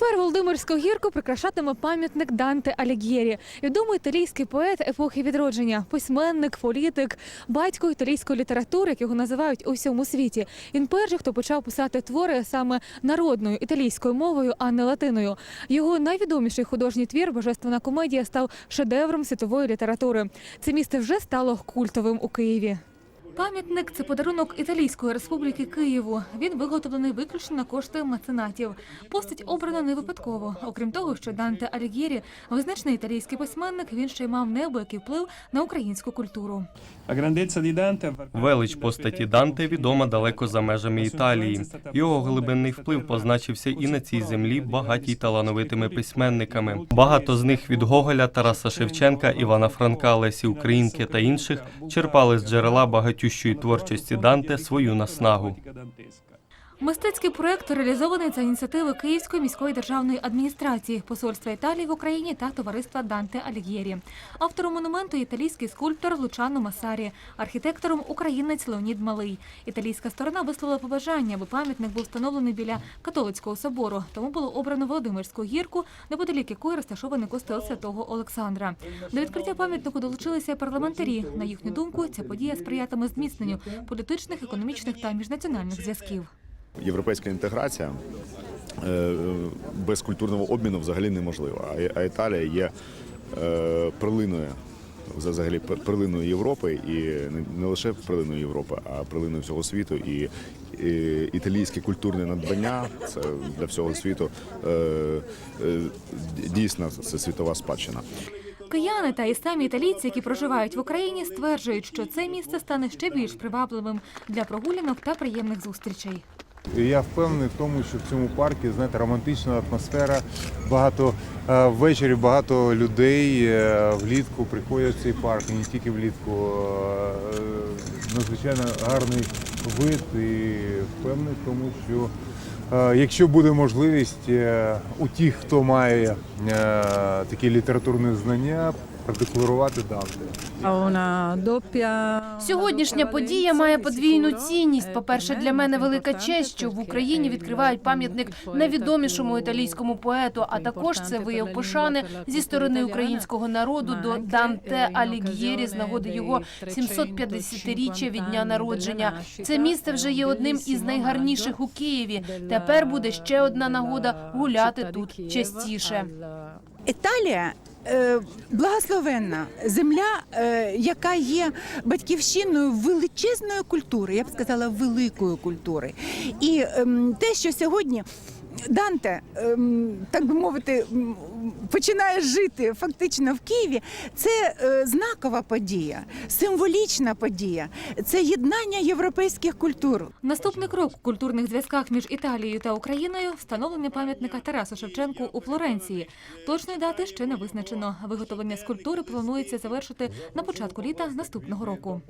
Тепер Володимирську гірку прикрашатиме пам'ятник Данте Алігєрі, відомий італійський поет епохи відродження, письменник, політик, батько італійської літератури, як його називають у всьому світі. Він перший, хто почав писати твори саме народною італійською мовою, а не латиною. Його найвідоміший художній твір Божественна комедія став шедевром світової літератури. Це місце вже стало культовим у Києві. Пам'ятник це подарунок Італійської республіки Києву. Він виготовлений виключно на кошти меценатів. Постать обрана не випадково. Окрім того, що Данте Алігєрі – визначний італійський письменник, він ще й мав неабиякий вплив на українську культуру. Велич постаті Данте відома далеко за межами Італії. Його глибинний вплив позначився і на цій землі багатій талановитими письменниками. Багато з них від Гоголя, Тараса Шевченка, Івана Франка, Лесі Українки та інших черпали з джерела багатющої творчості Данте свою наснагу. Мистецький проект реалізований за ініціативи Київської міської державної адміністрації, посольства Італії в Україні та товариства Данте Алігєрі. Автором монументу італійський скульптор Лучано Масарі, архітектором українець Леонід Малий. Італійська сторона висловила побажання, аби пам'ятник був встановлений біля католицького собору. Тому було обрано Володимирську гірку, неподалік якої розташований костел святого Олександра. До відкриття пам'ятнику долучилися парламентарі. На їхню думку, ця подія сприятиме зміцненню політичних, економічних та міжнаціональних зв'язків. Європейська інтеграція е, без культурного обміну взагалі неможлива. А Італія є е, перлиною взагалі перлиною Європи і не- лише перлиною Європи, а перлиною всього світу. І, італійське культурне надбання це для всього світу е, дійсно це світова спадщина. Кияни та і самі італійці, які проживають в Україні, стверджують, що це місце стане ще більш привабливим для прогулянок та приємних зустрічей. Я впевнений в тому, що в цьому парку знаєте, романтична атмосфера. Багато е, ввечері багато людей е, влітку приходять в цей парк, і не тільки влітку. Е, Надзвичайно гарний вид і впевнений в тому, що якщо буде можливість у тих, хто має такі літературні знання, продекларувати Данте. Сьогоднішня подія має подвійну цінність. По-перше, для мене велика честь, що в Україні відкривають пам'ятник найвідомішому італійському поету. А також це вияв пошани зі сторони українського народу до Данте Алігєрі з нагоди його 750-річчя від дня народження. Це місце вже є одним із найгарніших у Києві. Тепер буде ще одна нагода гуляти тут частіше. Італія благословенна земля, е, яка є батьківщиною величезної культури, я б сказала, великої культури. І ем, те, що сьогодні. Данте, ем, так би мовити, починає жити фактично в Києві. Це е, знакова подія, символічна подія, це єднання європейських культур. Наступний крок у культурних зв'язках між Італією та Україною встановлення пам'ятника Тарасу Шевченку у Флоренції. Точної дати ще не визначено. Виготовлення скульптури планується завершити на початку літа наступного року.